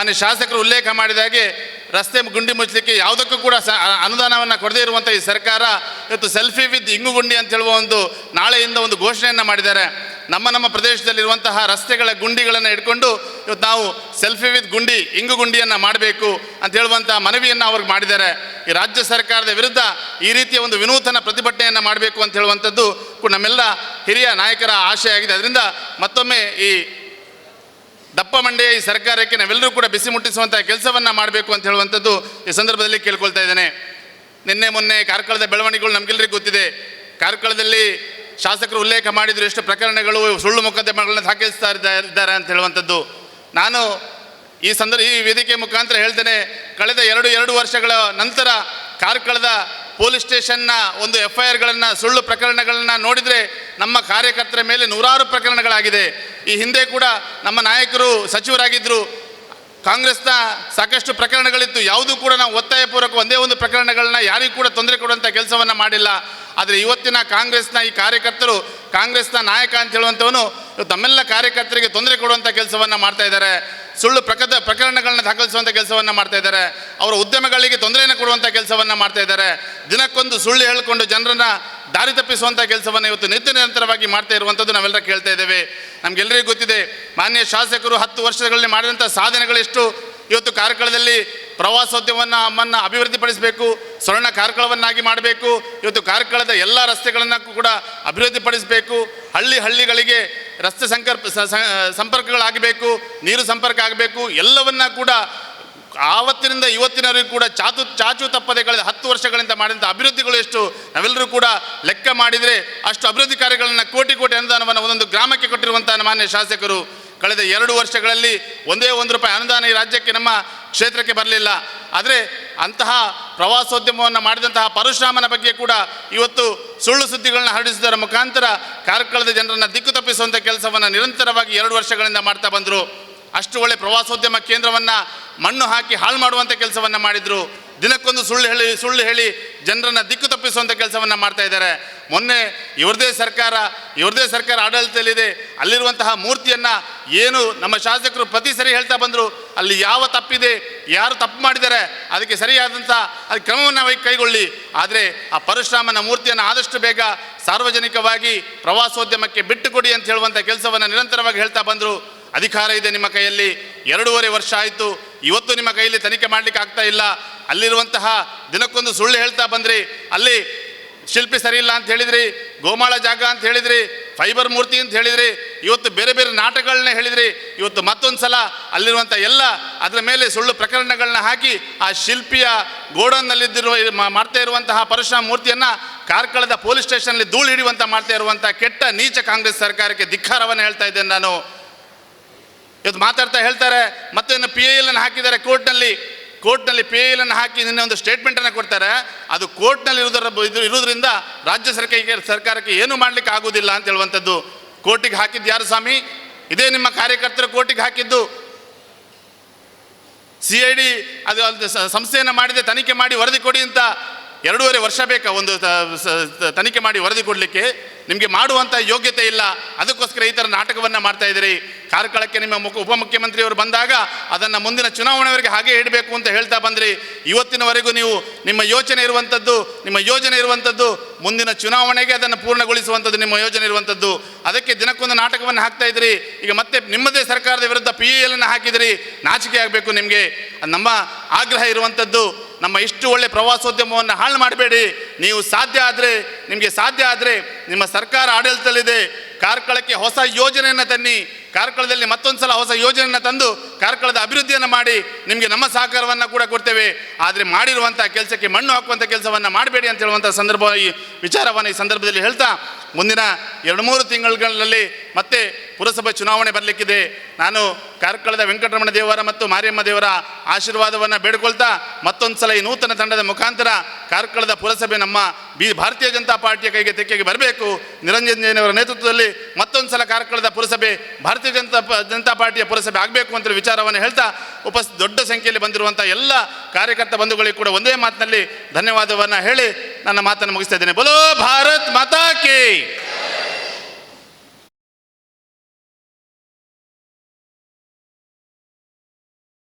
ಮಾನ್ಯ ಶಾಸಕರು ಉಲ್ಲೇಖ ಮಾಡಿದ ಹಾಗೆ ರಸ್ತೆ ಗುಂಡಿ ಮುಚ್ಚಲಿಕ್ಕೆ ಯಾವುದಕ್ಕೂ ಕೂಡ ಅನುದಾನವನ್ನು ಕೊಡದೇ ಇರುವಂಥ ಈ ಸರ್ಕಾರ ಇವತ್ತು ಸೆಲ್ಫಿ ವಿತ್ ಇಂಗು ಗುಂಡಿ ಅಂತ ಹೇಳುವ ಒಂದು ನಾಳೆಯಿಂದ ಒಂದು ಘೋಷಣೆಯನ್ನು ಮಾಡಿದ್ದಾರೆ. ನಮ್ಮ ನಮ್ಮ ಪ್ರದೇಶದಲ್ಲಿರುವಂತಹ ರಸ್ತೆಗಳ ಗುಂಡಿಗಳನ್ನು ಇಟ್ಕೊಂಡು ಇವತ್ತು ನಾವು ಸೆಲ್ಫಿ ವಿತ್ ಗುಂಡಿ, ಇಂಗು ಗುಂಡಿಯನ್ನು ಮಾಡಬೇಕು ಅಂತ ಹೇಳುವಂಥ ಮನವಿಯನ್ನು ಅವ್ರಿಗೆ ಮಾಡಿದ್ದಾರೆ. ಈ ರಾಜ್ಯ ಸರ್ಕಾರದ ವಿರುದ್ಧ ಈ ರೀತಿಯ ಒಂದು ವಿನೂತನ ಪ್ರತಿಭಟನೆಯನ್ನು ಮಾಡಬೇಕು ಅಂತ ಹೇಳುವಂಥದ್ದು ನಮ್ಮೆಲ್ಲ ಹಿರಿಯ ನಾಯಕರ ಆಶಯ ಆಗಿದೆ ಅದರಿಂದ ಮತ್ತೊಮ್ಮೆ ಈ ದಪ್ಪ ಮಂಡೆಯ ಈ ಸರ್ಕಾರಕ್ಕೆ ನಾವೆಲ್ಲರೂ ಕೂಡ ಬಿಸಿ ಮುಟ್ಟಿಸುವಂಥ ಕೆಲಸವನ್ನು ಮಾಡಬೇಕು ಅಂತ ಹೇಳುವಂಥದ್ದು ಈ ಸಂದರ್ಭದಲ್ಲಿ ಕೇಳ್ಕೊಳ್ತಾ ಇದ್ದೇನೆ. ನಿನ್ನೆ ಮೊನ್ನೆ ಕಾರ್ಕಳದ ಬೆಳವಣಿಗೆಗಳು ನಮಗೆಲ್ಲರಿಗೂ ಗೊತ್ತಿದೆ. ಕಾರ್ಕಳದಲ್ಲಿ ಶಾಸಕರು ಉಲ್ಲೇಖ ಮಾಡಿದ್ರು ಎಷ್ಟು ಪ್ರಕರಣಗಳು, ಸುಳ್ಳು ಮೊಕದ್ದಮೆಗಳನ್ನ ದಾಖಲಿಸ್ತಾ ಇದ್ದ- ಇದ್ದಾರೆ ಅಂತ ಹೇಳುವಂಥದ್ದು. ನಾನು ಈ ಸಂದರ್ಭ ಈ ವೇದಿಕೆ ಮುಖಾಂತರ ಹೇಳ್ತೇನೆ, ಕಳೆದ ಎರಡು ಎರಡು ವರ್ಷಗಳ ನಂತರ ಕಾರ್ಕಳದ ಪೊಲೀಸ್ ಸ್ಟೇಷನ್ನ ಒಂದು ಎಫ್ ಐ ಆರ್ಗಳನ್ನು ಸುಳ್ಳು ಪ್ರಕರಣಗಳನ್ನು ನೋಡಿದರೆ ನಮ್ಮ ಕಾರ್ಯಕರ್ತರ ಮೇಲೆ ನೂರಾರು ಪ್ರಕರಣಗಳಾಗಿದೆ. ಈ ಹಿಂದೆ ಕೂಡ ನಮ್ಮ ನಾಯಕರು ಸಚಿವರಾಗಿದ್ದರು ಕಾಂಗ್ರೆಸ್ನ ಸಾಕಷ್ಟು ಪ್ರಕರಣಗಳಿತ್ತು. ಯಾವುದೂ ಕೂಡ ನಾವು ಒತ್ತಾಯಪೂರ್ವಕ ಒಂದೇ ಒಂದು ಪ್ರಕರಣಗಳನ್ನ ಯಾರಿಗೂ ಕೂಡ ತೊಂದರೆ ಕೊಡುವಂಥ ಕೆಲಸವನ್ನು ಮಾಡಿಲ್ಲ. ಆದರೆ ಇವತ್ತಿನ ಕಾಂಗ್ರೆಸ್ನ ಈ ಕಾರ್ಯಕರ್ತರು, ಕಾಂಗ್ರೆಸ್ನ ನಾಯಕ ಅಂತ ಹೇಳುವಂಥವನು ತಮ್ಮೆಲ್ಲ ಕಾರ್ಯಕರ್ತರಿಗೆ ತೊಂದರೆ ಕೊಡುವಂಥ ಕೆಲಸವನ್ನು ಮಾಡ್ತಾ ಇದ್ದಾರೆ. ಸುಳ್ಳು ಪ್ರಕದ, ಪ್ರಕರಣಗಳನ್ನ ದಾಖಲಿಸುವಂಥ ಕೆಲಸವನ್ನು ಮಾಡ್ತಾ ಇದ್ದಾರೆ. ಅವರ ಉದ್ಯಮಗಳಿಗೆ ತೊಂದರೆಯನ್ನು ಕೊಡುವಂಥ ಕೆಲಸವನ್ನು ಮಾಡ್ತಾ ಇದ್ದಾರೆ. ದಿನಕ್ಕೊಂದು ಸುಳ್ಳು ಹೇಳಿಕೊಂಡು ಜನರನ್ನ ದಾರಿ ತಪ್ಪಿಸುವಂಥ ಕೆಲಸವನ್ನು ಇವತ್ತು ನಿತ್ಯ ನಿರಂತರವಾಗಿ ಮಾಡ್ತಾ ಇರುವಂಥದ್ದು ನಾವೆಲ್ಲರೂ ಕೇಳ್ತಾ ಇದ್ದೇವೆ. ನಮಗೆಲ್ಲರಿಗೂ ಗೊತ್ತಿದೆ, ಮಾನ್ಯ ಶಾಸಕರು ಹತ್ತು ವರ್ಷಗಳಲ್ಲಿ ಮಾಡಿದಂಥ ಸಾಧನೆಗಳೆಷ್ಟು ಇವತ್ತು ಕಾರ್ಕಳದಲ್ಲಿ ಪ್ರವಾಸೋದ್ಯಮವನ್ನು, ಅಮ್ಮನ್ನು ಅಭಿವೃದ್ಧಿಪಡಿಸಬೇಕು, ಸ್ವರ್ಣ ಕಾರ್ಕಳವನ್ನಾಗಿ ಮಾಡಬೇಕು, ಇವತ್ತು ಕಾರ್ಕಳದ ಎಲ್ಲ ರಸ್ತೆಗಳನ್ನು ಕೂಡ ಅಭಿವೃದ್ಧಿಪಡಿಸಬೇಕು, ಹಳ್ಳಿ ಹಳ್ಳಿಗಳಿಗೆ ರಸ್ತೆ ಸಂಕರ್ಪ ಸಂಪರ್ಕಗಳಾಗಬೇಕು, ನೀರು ಸಂಪರ್ಕ ಆಗಬೇಕು, ಎಲ್ಲವನ್ನ ಕೂಡ ಆವತ್ತಿನಿಂದ ಇವತ್ತಿನವರೆಗೂ ಕೂಡ ಚಾತು ಚಾಚು ತಪ್ಪದೆ ಕಳೆದ ಹತ್ತು ವರ್ಷಗಳಿಂದ ಮಾಡಿದಂಥ ಅಭಿವೃದ್ಧಿಗಳು ಎಷ್ಟು, ನಾವೆಲ್ಲರೂ ಕೂಡ ಲೆಕ್ಕ ಮಾಡಿದರೆ ಅಷ್ಟು ಅಭಿವೃದ್ಧಿ ಕಾರ್ಯಗಳನ್ನು ಕೋಟಿ ಕೋಟಿ ಅನುದಾನವನ್ನು ಒಂದೊಂದು ಗ್ರಾಮಕ್ಕೆ ಕೊಟ್ಟಿರುವಂಥ ಮಾನ್ಯ ಶಾಸಕರು, ಕಳೆದ ಎರಡು ವರ್ಷಗಳಲ್ಲಿ ಒಂದೇ ಒಂದು ರೂಪಾಯಿ ಅನುದಾನ ಈ ರಾಜ್ಯಕ್ಕೆ ನಮ್ಮ ಕ್ಷೇತ್ರಕ್ಕೆ ಬರಲಿಲ್ಲ. ಆದರೆ ಅಂತಹ ಪ್ರವಾಸೋದ್ಯಮವನ್ನು ಮಾಡಿದಂತಹ ಪರಶುರಾಮನ ಬಗ್ಗೆ ಕೂಡ ಇವತ್ತು ಸುಳ್ಳು ಸುದ್ದಿಗಳನ್ನ ಹರಡಿಸುವುದರ ಮುಖಾಂತರ ಕಾರ್ಕಳದ ಜನರನ್ನು ದಿಕ್ಕು ತಪ್ಪಿಸುವಂಥ ಕೆಲಸವನ್ನು ನಿರಂತರವಾಗಿ ಎರಡು ವರ್ಷಗಳಿಂದ ಮಾಡ್ತಾ ಬಂದರು. ಅಷ್ಟು ಒಳ್ಳೆ ಪ್ರವಾಸೋದ್ಯಮ ಕೇಂದ್ರವನ್ನು ಮಣ್ಣು ಹಾಕಿ ಹಾಳು ಮಾಡುವಂಥ ಕೆಲಸವನ್ನು ಮಾಡಿದರು. ದಿನಕ್ಕೊಂದು ಸುಳ್ಳು ಹೇಳಿ ಸುಳ್ಳು ಹೇಳಿ ಜನರನ್ನು ದಿಕ್ಕು ತಪ್ಪಿಸುವಂಥ ಕೆಲಸವನ್ನು ಮಾಡ್ತಾ ಇದ್ದಾರೆ. ಮೊನ್ನೆ ಇವ್ರದೇ ಸರ್ಕಾರ ಇವ್ರದೇ ಸರ್ಕಾರ ಆಡಳಿತದಲ್ಲಿದೆ. ಅಲ್ಲಿರುವಂತಹ ಮೂರ್ತಿಯನ್ನು ಏನು ನಮ್ಮ ಶಾಸಕರು ಪ್ರತಿ ಸರಿ ಹೇಳ್ತಾ ಬಂದರು. ಅಲ್ಲಿ ಯಾವ ತಪ್ಪಿದೆ, ಯಾರು ತಪ್ಪು ಮಾಡಿದ್ದಾರೆ, ಅದಕ್ಕೆ ಸರಿಯಾದಂಥ ಅದು ಕ್ರಮವನ್ನು ಕೈಗೊಳ್ಳಿ. ಆದರೆ ಆ ಪರಶುರಾಮನ ಮೂರ್ತಿಯನ್ನು ಆದಷ್ಟು ಬೇಗ ಸಾರ್ವಜನಿಕವಾಗಿ ಪ್ರವಾಸೋದ್ಯಮಕ್ಕೆ ಬಿಟ್ಟುಕೊಡಿ ಅಂತ ಹೇಳುವಂಥ ಕೆಲಸವನ್ನು ನಿರಂತರವಾಗಿ ಹೇಳ್ತಾ ಬಂದರು. ಅಧಿಕಾರ ಇದೆ ನಿಮ್ಮ ಕೈಯಲ್ಲಿ. ಎರಡೂವರೆ ವರ್ಷ ಆಯಿತು. ಇವತ್ತು ನಿಮ್ಮ ಕೈಯಲ್ಲಿ ತನಿಖೆ ಮಾಡಲಿಕ್ಕೆ ಆಗ್ತಾ ಇಲ್ಲ. ಅಲ್ಲಿರುವಂತಹ ದಿನಕ್ಕೊಂದು ಸುಳ್ಳು ಹೇಳ್ತಾ ಬಂದ್ರಿ. ಅಲ್ಲಿ ಶಿಲ್ಪಿ ಸರಿ ಇಲ್ಲ ಅಂತ ಹೇಳಿದ್ರಿ. ಗೋಮಾಳ ಜಾಗ ಅಂತ ಹೇಳಿದ್ರಿ. ಫೈಬರ್ ಮೂರ್ತಿ ಅಂತ ಹೇಳಿದ್ರಿ. ಇವತ್ತು ಬೇರೆ ಬೇರೆ ನಾಟಕಗಳನ್ನ ಹೇಳಿದ್ರಿ. ಇವತ್ತು ಮತ್ತೊಂದು ಸಲ ಅಲ್ಲಿರುವಂಥ ಎಲ್ಲ ಅದರ ಮೇಲೆ ಸುಳ್ಳು ಪ್ರಕರಣಗಳನ್ನ ಹಾಕಿ ಆ ಶಿಲ್ಪಿಯ ಗೋಡನ್ನಲ್ಲಿದ್ದಿರುವ ಮಾಡ್ತಾ ಇರುವಂತಹ ಪರಶುರಾಮ ಮೂರ್ತಿಯನ್ನು ಕಾರ್ಕಳದ ಪೊಲೀಸ್ ಸ್ಟೇಷನ್ನಲ್ಲಿ ಧೂಳು ಹಿಡಿಯುವಂಥ ಮಾಡ್ತಾ ಇರುವಂಥ ಕೆಟ್ಟ ನೀಚ ಕಾಂಗ್ರೆಸ್ ಸರ್ಕಾರಕ್ಕೆ ಧಿಕ್ಕಾರವನ್ನು ಹೇಳ್ತಾ ಇದ್ದೇನೆ ನಾನು. ಇವತ್ತು ಮಾತಾಡ್ತಾ ಹೇಳ್ತಾರೆ, ಮತ್ತೆ ಪಿ ಎಲ್ ಅನ್ನು ಹಾಕಿದ್ದಾರೆ ಕೋರ್ಟ್ನಲ್ಲಿ. ಕೋರ್ಟ್ನಲ್ಲಿ ಪಿ ಎಲ್ ಅನ್ನು ಹಾಕಿ ನಿನ್ನೆ ಒಂದು ಸ್ಟೇಟ್ಮೆಂಟನ್ನು ಕೊಡ್ತಾರೆ. ಅದು ಕೋರ್ಟ್ನಲ್ಲಿ ಇರುವುದರ ಇದು ಇರುವುದರಿಂದ ರಾಜ್ಯ ಸರ್ಕಾರಕ್ಕೆ ಸರ್ಕಾರಕ್ಕೆ ಏನು ಮಾಡಲಿಕ್ಕೆ ಆಗುವುದಿಲ್ಲ ಅಂತ ಹೇಳುವಂಥದ್ದು. ಕೋರ್ಟಿಗೆ ಹಾಕಿದ್ದು ಯಾರು ಸ್ವಾಮಿ? ಇದೇ ನಿಮ್ಮ ಕಾರ್ಯಕರ್ತರು ಕೋರ್ಟಿಗೆ ಹಾಕಿದ್ದು. ಸಿ ಐ ಡಿ ಅದು ಸಂಸ್ಥೆಯನ್ನು ಮಾಡಿದೆ, ತನಿಖೆ ಮಾಡಿ ವರದಿ ಕೊಡಿ ಅಂತ ಎರಡೂವರೆ ವರ್ಷ ಬೇಕಾ ಒಂದು ತನಿಖೆ ಮಾಡಿ ವರದಿ ಕೊಡಲಿಕ್ಕೆ? ನಿಮಗೆ ಮಾಡುವಂಥ ಯೋಗ್ಯತೆ ಇಲ್ಲ. ಅದಕ್ಕೋಸ್ಕರ ಈ ಥರ ನಾಟಕವನ್ನು ಮಾಡ್ತಾ ಇದ್ದೀರಿ. ಕಾರ್ಕಳಕ್ಕೆ ನಿಮ್ಮ ಮುಖ, ಉಪಮುಖ್ಯಮಂತ್ರಿಯವರು ಬಂದಾಗ ಅದನ್ನು ಮುಂದಿನ ಚುನಾವಣೆವರೆಗೆ ಹಾಗೆ ಇಡಬೇಕು ಅಂತ ಹೇಳ್ತಾ ಬಂದ್ರಿ. ಇವತ್ತಿನವರೆಗೂ ನೀವು ನಿಮ್ಮ ಯೋಚನೆ ಇರುವಂಥದ್ದು ನಿಮ್ಮ ಯೋಜನೆ ಇರುವಂಥದ್ದು ಮುಂದಿನ ಚುನಾವಣೆಗೆ ಅದನ್ನು ಪೂರ್ಣಗೊಳಿಸುವಂಥದ್ದು ನಿಮ್ಮ ಯೋಜನೆ ಇರುವಂಥದ್ದು ಅದಕ್ಕೆ ದಿನಕ್ಕೊಂದು ನಾಟಕವನ್ನು ಹಾಕ್ತಾ ಇದ್ರಿ ಈಗ ಮತ್ತೆ ನಿಮ್ಮದೇ ಸರ್ಕಾರದ ವಿರುದ್ಧ ಪಿ ಎಲ್ ಅನ್ನು ಹಾಕಿದಿರಿ ನಾಚಿಕೆ ಆಗಬೇಕು ನಿಮಗೆ. ನಮ್ಮ ಆಗ್ರಹ ಇರುವಂಥದ್ದು ನಮ್ಮ ಇಷ್ಟು ಒಳ್ಳೆ ಪ್ರವಾಸೋದ್ಯಮವನ್ನು ಹಾಳು ಮಾಡಬೇಡಿ. ನೀವು ಸಾಧ್ಯ ಆದರೆ, ನಿಮಗೆ ಸಾಧ್ಯ ಆದರೆ ನಿಮ್ಮ ಸರ್ಕಾರ ಆಡಳಿತದಲ್ಲಿದೆ. ಕಾರ್ಕಳಕ್ಕೆ ಹೊಸ ಯೋಜನೆಯನ್ನು ತನ್ನಿ. ಕಾರ್ಕಳದಲ್ಲಿ ಮತ್ತೊಂದು ಸಲ ಹೊಸ ಯೋಜನೆಯನ್ನು ತಂದು ಕಾರ್ಕಳದ ಅಭಿವೃದ್ಧಿಯನ್ನು ಮಾಡಿ. ನಿಮಗೆ ನಮ್ಮ ಸಹಕಾರವನ್ನು ಕೂಡ ಕೊಡ್ತೇವೆ. ಆದರೆ ಮಾಡಿರುವಂಥ ಕೆಲಸಕ್ಕೆ ಮಣ್ಣು ಹಾಕುವಂಥ ಕೆಲಸವನ್ನು ಮಾಡಬೇಡಿ ಅಂತ ಹೇಳುವಂಥ ಸಂದರ್ಭ ಈ ವಿಚಾರವನ್ನು ಈ ಸಂದರ್ಭದಲ್ಲಿ ಹೇಳ್ತಾ, ಮುಂದಿನ ಎರಡು ಮೂರು ತಿಂಗಳುಗಳಲ್ಲಿ ಮತ್ತೆ ಪುರಸಭೆ ಚುನಾವಣೆ ಬರಲಿಕ್ಕಿದೆ. ನಾನು ಕಾರ್ಕಳದ ವೆಂಕಟರಮಣ ದೇವರ ಮತ್ತು ಮಾರಿಯಮ್ಮ ದೇವರ ಆಶೀರ್ವಾದವನ್ನು ಬೇಡ್ಕೊಳ್ತಾ ಮತ್ತೊಂದು ಸಲ ಈ ನೂತನ ತಂಡದ ಮುಖಾಂತರ ಕಾರ್ಕಳದ ಪುರಸಭೆ ನಮ್ಮ ಬಿ, ಭಾರತೀಯ ಜನತಾ ಪಾರ್ಟಿಯ ಕೈಗೆ ತೆಕ್ಕೆಗೆ ಬರಬೇಕು. ನಿರಂಜನ್ ಜೈನವರ ನೇತೃತ್ವದಲ್ಲಿ ಮತ್ತೊಂದು ಸಲ ಕಾರ್ಕಳದ ಪುರಸಭೆ ಭಾರತೀಯ ಜನತಾ ಜನತಾ ಪಾರ್ಟಿಯ ಪುರಸಭೆ ಆಗಬೇಕು ಅಂತ ವಿಚಾರವನ್ನು ಹೇಳ್ತಾ ಉಪಸ್, ದೊಡ್ಡ ಸಂಖ್ಯೆಯಲ್ಲಿ ಬಂದಿರುವಂಥ ಎಲ್ಲ ಕಾರ್ಯಕರ್ತ ಬಂಧುಗಳಿಗೆ ಕೂಡ ಒಂದೇ ಮಾತಿನಲ್ಲಿ ಧನ್ಯವಾದವನ್ನು ಹೇಳಿ ನನ್ನ ಮಾತನ್ನು ಮುಗಿಸ್ತಾ ಇದ್ದೇನೆ. ಬಲೋ ಭಾರತ್ ಮಾತಾ ಕೇ!